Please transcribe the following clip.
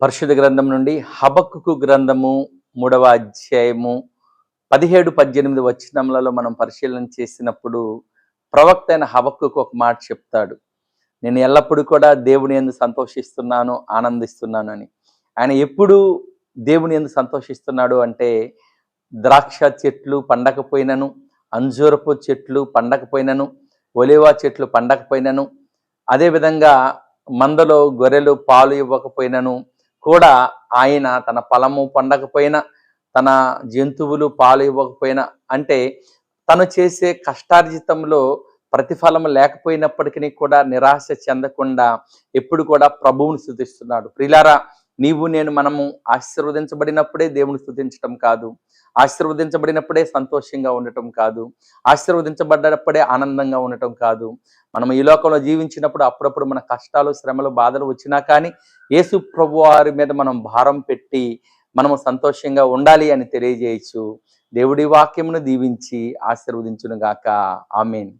పరిశుద్ధ గ్రంథం నుండి హబక్కుకు గ్రంథము మూడవ అధ్యాయము పదిహేడు పద్దెనిమిది వచ్చినములలో మనం పరిశీలన చేసినప్పుడు ప్రవక్త అయిన హబక్కుకు ఒక మాట చెప్తాడు. నేను ఎల్లప్పుడూ కూడా దేవుని ఎందు సంతోషిస్తున్నాను ఆనందిస్తున్నాను అని. ఆయన ఎప్పుడు దేవుని ఎందు సంతోషిస్తున్నాడు అంటే ద్రాక్ష చెట్లు పండకపోయినను అంజూరపు చెట్లు పండకపోయినను ఒలివా చెట్లు పండకపోయినను అదేవిధంగా మందలో గొర్రెలు పాలు ఇవ్వకపోయినను కూడా ఆయన తన ఫలము పండకపోయినా తన జంతువులు పాలు ఇవ్వకపోయినా అంటే తను చేసే కష్టార్జితంలో ప్రతిఫలం లేకపోయినప్పటికీ కూడా నిరాశ చెందకుండా ఎప్పుడు కూడా ప్రభువుని స్థుతిస్తున్నాడు. ప్రిలారా నీవు నేను మనము ఆశీర్వదించబడినప్పుడే దేవుని స్థుతించటం కాదు. ఆశీర్వదించబడినప్పుడే సంతోషంగా ఉండటం కాదు. ఆశీర్వదించబడ్డప్పుడే ఆనందంగా ఉండటం కాదు. మనం ఈ లోకంలో జీవించినప్పుడు అప్పుడప్పుడు మన కష్టాలు శ్రమలు బాధలు వచ్చినా కానీ యేసు ప్రభు వారి మీద మనం భారం పెట్టి మనము సంతోషంగా ఉండాలి అని తెలియజేయచ్చు. దేవుడి వాక్యమును దీవించి ఆశీర్వదించునుగాక. ఆమెన్.